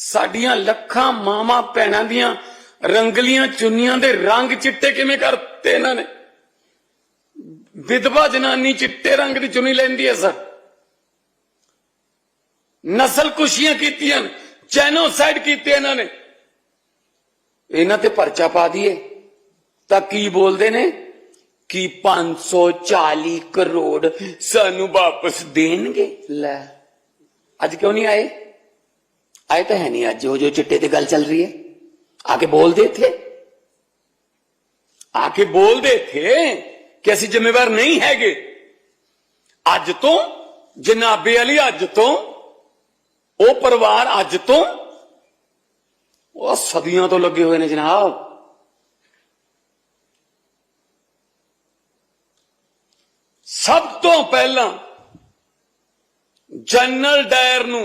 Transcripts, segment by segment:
ਸਾਡੀਆਂ ਲੱਖਾਂ ਮਾਵਾਂ ਭੈਣਾਂ ਦੀਆਂ ਰੰਗਲੀਆਂ ਚੁੰਨੀਆਂ ਦੇ ਰੰਗ ਚਿੱਟੇ ਕਿਵੇਂ ਕਰਤੇ ਇਹਨਾਂ ਨੇ? ਵਿਧਵਾ ਜਨਾਨੀ ਚਿੱਟੇ ਰੰਗ ਦੀ ਚੁੰਨੀ ਲੈਂਦੀ ਐ ਸਰ। ਨਸਲ ਕੁਸ਼ੀਆਂ ਕੀਤੀਆਂ ਜੈਨੋਸਾਈਡ ਕੀਤੇ ਇਹਨਾਂ ਨੇ। ਇਹਨਾਂ ਤੇ ਪਰਚਾ ਪਾ ਦਈਏ। ਤਾਂ ਕੀ ਬੋਲਦੇ ਨੇ? ਕਿ 540 ਕਰੋੜ ਸਾਨੂੰ ਵਾਪਸ ਦੇਣਗੇ। ਲੈ, ਅੱਜ ਕਿਉਂ ਨਹੀਂ ਆਏ? ਆਏ ਤਾਂ ਹੈ ਨਹੀਂ ਅੱਜ ਜੋ ਜੋ ਚਿੱਟੇ ਤੇ ਗੱਲ ਚੱਲ ਰਹੀ ਹੈ ਆਕੇ ਬੋਲਦੇ ਥੇ ਆਕੇ ਬੋਲਦੇ ਥੇ ਕਿ ਅਸੀਂ ਜ਼ਿੰਮੇਵਾਰ ਨਹੀਂ ਹੈਗੇ ਅੱਜ ਤੋਂ ਜਨਾਬੇ ਵਾਲੀ ਅੱਜ ਤੋਂ ਉਹ ਪਰਿਵਾਰ ਅੱਜ ਤੋਂ ਉਹ ਸਦੀਆਂ ਤੋਂ ਲੱਗੇ ਹੋਏ ਨੇ ਜਨਾਬ ਸਭ ਤੋਂ ਪਹਿਲਾਂ ਜਨਰਲ ਡਾਇਰ ਨੂੰ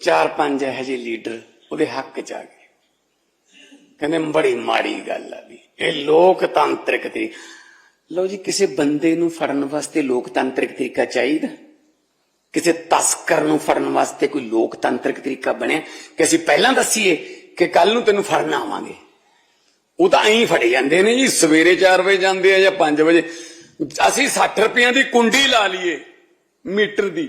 ਚਾਰ ਪੰਜ ਇਹੋ ਜਿਹੇ ਲੀਡਰ ਉਹਦੇ ਹੱਕ ਚ ਆ ਗਏ। ਕਹਿੰਦੇ ਬੜੀ ਮਾੜੀ ਗੱਲ ਆ ਵੀ ਇਹ ਲੋਕਤੰਤਰਿਕ ਤਰੀ ਲਓ ਜੀ, ਕਿਸੇ ਬੰਦੇ ਨੂੰ ਫੜਨ ਵਾਸਤੇ ਲੋਕਤੰਤਰਿਕ ਤਰੀਕਾ ਚਾਹੀਦਾ। ਕਿਸੇ ਤਸਕਰ ਨੂੰ ਫੜਨ ਵਾਸਤੇ ਕੋਈ ਲੋਕਤਾਂਤਰਿਕ ਤਰੀਕਾ ਬਣਿਆ। ਕਿ ਅਸੀਂ ਪਹਿਲਾਂ ਦੱਸੀਏ ਕਿ ਕੱਲ ਨੂੰ ਤੈਨੂੰ ਫੜਨ ਆਵਾਂਗੇ। ਉਹ ਤਾਂ ਐਂ ਫੜੇ ਜਾਂਦੇ ਨੇ ਜੀ, ਸਵੇਰੇ 4 ਵਜੇ ਜਾਂਦੇ ਆ ਜਾਂ 5 ਵਜੇ। ਅਸੀਂ 60 ਰੁਪਈਆਂ ਦੀ ਕੁੰਡੀ ਲਾ ਲਈਏ, ਮੀਟਰ ਦੀ।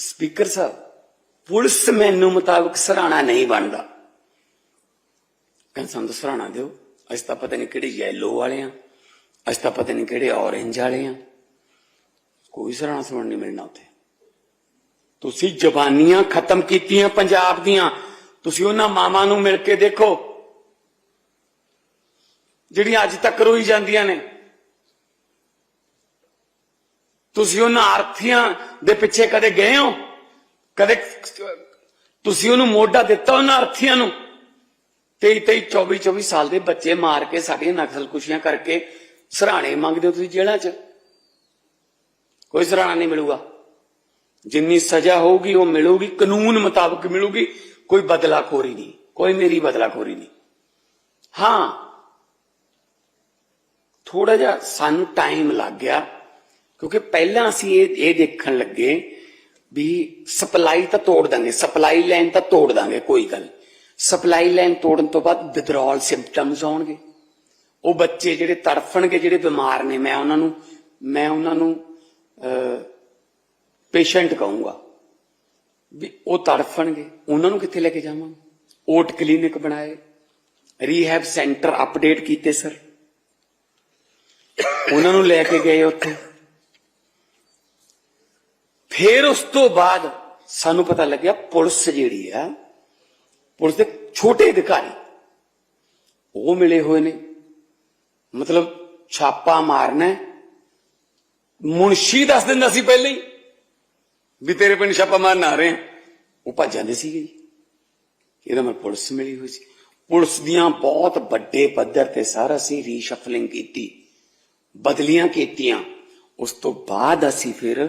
ਸਪੀਕਰ ਸਾਹਿਬ, ਪੁਲਿਸ ਮੈਨੂੰ ਮੁਤਾਬਕ ਸਰਾਣਾ ਨਹੀਂ ਬਣਦਾ। ਕਹਿੰਦੇ, ਸਾਨੂੰ ਸਰਾਣਾ ਦਿਓ। ਅਸੀਂ ਤਾਂ ਪਤਾ ਨਹੀਂ ਕਿਹੜੇ ਯੈਲੋ ਵਾਲੇ ਆ। ਅਸੀਂ ਤਾਂ ਪਤਾ ਨਹੀਂ ਕਿਹੜੇ ਔਰੇਂਜ ਵਾਲੇ ਆ। ਕੋਈ ਸਰਾਣਾ ਸੁਣਨ ਨਹੀਂ ਮਿਲਣਾ ਉੱਥੇ। ਤੁਸੀਂ ਜ਼ਬਾਨੀਆਂ ਖਤਮ ਕੀਤੀਆਂ ਪੰਜਾਬ ਦੀਆਂ। ਤੁਸੀਂ ਉਹਨਾਂ ਮਾਵਾਂ ਨੂੰ ਮਿਲ ਕੇ ਦੇਖੋ, ਜਿਹੜੀਆਂ ਅੱਜ ਤੱਕ ਰੋਈ ਜਾਂਦੀਆਂ ਨੇ। ਤੁਸੀਂ ਉਹਨਾਂ ਆਰਥੀਆਂ ਦੇ ਪਿੱਛੇ ਕਦੇ ਗਏ ਹੋ? ਕਦੇ, ਤੁਸੀਂ ਉਹਨੂੰ ਮੋਢਾ ਦਿੱਤਾ ਉਹਨਾਂ ਆਰਥੀਆਂ ਨੂੰ? 23 23 24 24 ਸਾਲ ਦੇ ਬੱਚੇ ਮਾਰ ਕੇ ਸਾਡੀਆਂ ਨਕਸਲਕੁਸ਼ੀਆਂ ਕਰਕੇ ਸਰਾਣੇ ਮੰਗਦੇ ਹੋ ਤੁਸੀਂ ਜੇਲ੍ਹਾਂ 'ਚ? ਕੋਈ ਸਰਾਣਾ ਨਹੀਂ ਮਿਲੂਗਾ। ਜਿੰਨੀ ਸਜ਼ਾ ਹੋਊਗੀ, ਉਹ ਮਿਲੂਗੀ, ਕਾਨੂੰਨ ਮੁਤਾਬਕ ਮਿਲੂਗੀ, ਕੋਈ ਬਦਲਾਖੋਰੀ ਨਹੀਂ, ਕੋਈ ਮੇਰੀ ਬਦਲਾਖੋਰੀ ਨਹੀਂ। ਹਾਂ ਥੋੜਾ ਜਿਹਾ ਸਾਨੂੰ ਟਾਈਮ ਲੱਗ ਗਿਆ। ਕਿਉਂਕਿ ਪਹਿਲਾਂ ਅਸੀਂ ਇਹ ਇਹ ਦੇਖਣ ਲੱਗੇ ਵੀ ਸਪਲਾਈ ਤਾਂ ਤੋੜ ਦਾਂਗੇ, ਸਪਲਾਈ ਲਾਈਨ ਤਾਂ ਤੋੜ ਦਾਂਗੇ, ਕੋਈ ਗੱਲ ਸਪਲਾਈ ਲਾਈਨ ਤੋੜਨ ਤੋਂ ਬਾਅਦ ਵਿਦਰੋਲ ਸਿੰਪਟਮਸ ਆਉਣਗੇ। ਉਹ ਬੱਚੇ ਜਿਹੜੇ ਤੜਫਣਗੇ, ਜਿਹੜੇ ਬਿਮਾਰ ਨੇ, ਮੈਂ ਉਹਨਾਂ ਨੂੰ ਮੈਂ ਉਹਨਾਂ ਨੂੰ ਪੇਸ਼ੈਂਟ ਕਹੂੰਗਾ ਵੀ ਉਹ ਤੜਫਣਗੇ। ਉਹਨਾਂ ਨੂੰ ਕਿੱਥੇ ਲੈ ਕੇ ਜਾਵਾਂ? ਓਟ ਕਲੀਨਿਕ ਬਣਾਏ। ਰੀਹੈਬ ਸੈਂਟਰ ਅਪਡੇਟ ਕੀਤੇ, ਸਰ। ਉਹਨਾਂ ਨੂੰ ਲੈ ਕੇ ਗਏ ਉੱਥੇ। ਫਿਰ ਉਸ ਤੋਂ ਬਾਅਦ ਸਾਨੂੰ ਪਤਾ ਲੱਗਿਆ ਪੁਲਿਸ ਜਿਹੜੀ ਆ, ਪੁਲਿਸ ਦੇ ਛੋਟੇ ਅਧਿਕਾਰੀ, ਉਹ ਮਿਲੇ ਹੋਏ ਨੇ। ਮਤਲਬ ਛਾਪਾ ਮਾਰਨਾ ਮੁਨਸ਼ੀ ਦੱਸ ਦਿੰਦਾ ਸੀ ਪਹਿਲਾਂ ਹੀ ਵੀ ਤੇਰੇ ਪਿੰਡ ਛਾਪਾ ਮਾਰਨ ਆ ਰਹੇ ਆ। ਉਹ ਭੱਜ ਜਾਂਦੇ ਸੀਗੇ ਜੀ। ਇਹਦਾ ਮੈਂ ਪੁਲਿਸ ਮਿਲੀ ਹੋਈ ਸੀ। ਪੁਲਿਸ ਦੀਆਂ ਬਹੁਤ ਵੱਡੇ ਪੱਧਰ ਤੇ ਸਾਰਾ ਅਸੀਂ ਰੀਸ਼ਫਲਿੰਗ ਕੀਤੀ, ਬਦਲੀਆਂ ਕੀਤੀਆਂ। ਉਸ ਤੋਂ ਬਾਅਦ ਅਸੀਂ ਫਿਰ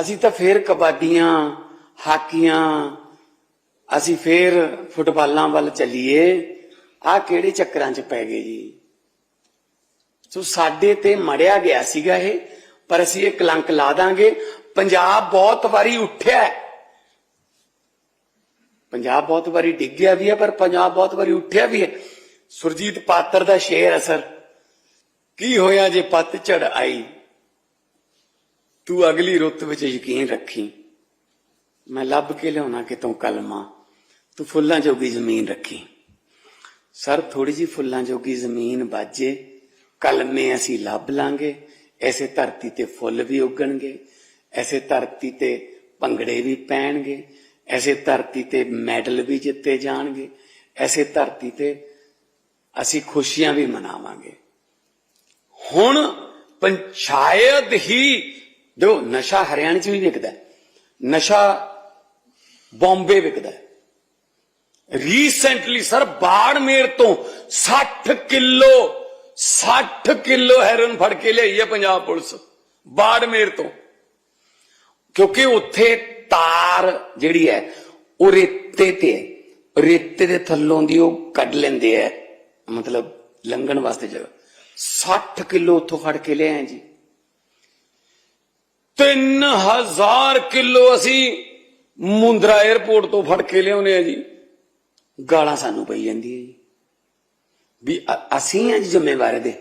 ਅਸੀਂ ਤਾਂ ਫੇਰ ਕਬੱਡੀਆਂ, ਹਾਕੀਆਂ, ਅਸੀਂ ਫੇਰ ਫੁੱਟਬਾਲਾਂ ਵੱਲ ਚੱਲੀਏ। ਆਹ ਕਿਹੜੇ ਚੱਕਰਾਂ 'ਚ ਪੈ ਗਏ ਜੀ? ਸੋ ਸਾਡੇ ਤੇ ਮੜਿਆ ਗਿਆ ਸੀਗਾ ਇਹ, ਪਰ ਅਸੀਂ ਇਹ ਕਲੰਕ ਲਾ ਦਾਂਗੇ। ਪੰਜਾਬ ਬਹੁਤ ਵਾਰੀ ਉੱਠਿਆ ਪੰਜਾਬ ਬਹੁਤ ਵਾਰੀ ਡਿੱਗਿਆ ਵੀ ਹੈ, ਪਰ ਪੰਜਾਬ ਬਹੁਤ ਵਾਰੀ ਉੱਠਿਆ ਵੀ ਹੈ। ਸੁਰਜੀਤ ਪਾਤਰ ਦਾ ਸ਼ੇਰ ਅਸਰ। ਕੀ ਹੋਇਆ ਜੇ ਪੱਤ ਝੜ ਆਈ? ਤੂੰ ਅਗਲੀ ਰੁੱਤ ਵਿੱਚ ਯਕੀਨ ਰੱਖੀ। ਮੈਂ ਲੱਭ ਕੇ ਲਿਆਉਣਾ ਕਿਤੋਂ ਕਲਮਾ। ਤੂੰ ਫੁੱਲਾਂ ਜੋਗੀ ਜ਼ਮੀਨ ਰੱਖੀ। ਸਰ ਥੋੜੀ ਜੀ ਫੁੱਲਾਂ ਜੋਗੀ ਜ਼ਮੀਨ ਬਾਜੇ। ਕਲਮੇ ਅਸੀਂ ਲੱਭ ਲਾਂਗੇ। ਐਸੇ ਧਰਤੀ ਤੇ ਫੁੱਲ ਵੀ ਉੱਗਣਗੇ। ਐਸੇ ਧਰਤੀ ਤੇ ਭੰਗੜੇ ਵੀ ਪੈਣਗੇ। ਐਸੇ ਧਰਤੀ ਤੇ ਮੈਡਲ ਵੀ ਜਿੱਤੇ ਜਾਣਗੇ। ਐਸੇ ਧਰਤੀ ਤੇ ਅਸੀਂ ਖੁਸ਼ੀਆਂ ਵੀ ਮਨਾਵਾਂਗੇ। ਹੁਣ ਪੰਚਾਇਤ ਹੀ ਦੇਖੋ, ਨਸ਼ਾ ਹਰਿਆਣੇ ਚ ਵੀ ਵਿਕਦਾ ਨਸ਼ਾ ਬੰਬੇ ਵਿਕਦਾ ਰੀਸੈਂਟਲੀ ਸਰ, ਬਾੜਮੇਰ ਤੋਂ 60 ਕਿਲੋ 60 ਕਿਲੋ ਹੈਰੋਇਨ ਫੜ ਕੇ ਲਿਆਈ ਹੈ ਪੰਜਾਬ ਪੁਲਿਸ, ਬਾੜਮੇਰ ਤੋਂ। ਕਿਉਂਕਿ ਉੱਥੇ ਤਾਰ ਜਿਹੜੀ ਹੈ, ਉਹ ਰੇਤੇ ਤੇ ਹੈ। ਰੇਤੇ ਦੇ ਥੱਲੋਂ ਦੀ ਉਹ ਕੱਢ ਲੈਂਦੇ ਹੈ, ਮਤਲਬ ਲੰਘਣ ਵਾਸਤੇ ਜਗ੍ਹਾ। 60 ਕਿਲੋ ਉੱਥੋਂ ਫੜ ਕੇ ਲਿਆਏ ਜੀ। 3000 ਕਿਲੋ ਅਸੀਂ ਮੁੰਦਰਾ 에ਅਰਪੋਰਟ ਤੋਂ ਫੜ ਕੇ ਲਿਆਉਨੇ ਆ ਜੀ। ਗਾਲਾਂ ਸਾਨੂੰ ਪਈ ਜਾਂਦੀ ਹੈ ਜੀ। ਵੀ ਅ- ਅਸੀਂ ਅੱਜ ਜ਼ਿੰਮੇਵਾਰ ਦੇ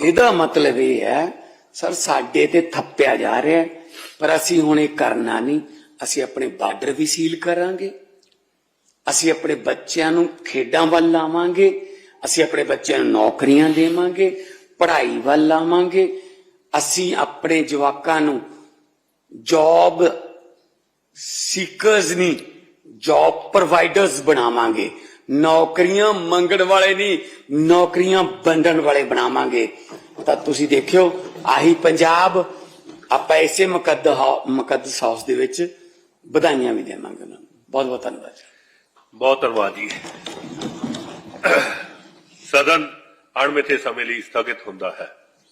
ਇਹਦਾ ਮਤਲਬ ਇਹ ਹੈ, ਸਰ ਸਾਡੇ ਤੇ ਥੱਪਿਆ ਜਾ ਰਿਹਾ ਪਰ ਅਸੀਂ ਹੁਣ ਇਹ ਕਰਨਾ ਨਹੀਂ। ਅਸੀਂ ਆਪਣੇ ਬਾਰਡਰ ਵੀ ਸੀਲ ਕਰਾਂਗੇ। ਅਸੀਂ ਆਪਣੇ ਬੱਚਿਆਂ ਨੂੰ ਖੇਡਾਂ ਵੱਲ ਲਾਵਾਂਗੇ। ਅਸੀਂ ਆਪਣੇ ਬੱਚਿਆਂ ਨੂੰ ਨੌਕਰੀਆਂ ਦੇਵਾਂਗੇ, ਪੜ੍ਹਾਈ ਵੱਲ ਲਾਵਾਂਗੇ। ਅਸੀਂ ਆਪਣੇ ਜਵਾਕਾਂ ਨੂੰ ਜੌਬ ਸੀਕਰਸ ਨਹੀਂ ਜੌਬ ਪ੍ਰੋਵਾਈਡਰਸ ਬਣਾਵਾਂਗੇ। ਨੌਕਰੀਆਂ ਮੰਗਣ ਵਾਲੇ ਨਹੀਂ, ਨੌਕਰੀਆਂ ਵੰਡਣ ਵਾਲੇ ਬਣਾਵਾਂਗੇ। ਤਾਂ ਤੁਸੀਂ ਦੇਖਿਓ, ਆਹੀ ਪੰਜਾਬ ਆਪਾਂ ਇਸੇ ਮੁਕੱਦ ਮੁਕੱਦਸ ਹਾਊਸ ਦੇ ਵਿੱਚ ਵਧਾਈਆਂ ਵੀ ਦੇਵਾਂਗੇ ਉਹਨਾਂ ਨੂੰ। ਬਹੁਤ ਬਹੁਤ ਧੰਨਵਾਦ ਬਹੁਤ ਧੰਨਵਾਦ ਜੀ। ਸਦਨ ਅਣਮਿੱਥੇ ਸਮੇਂ ਲਈ ਸਥਗਿਤ ਹੁੰਦਾ ਹੈ।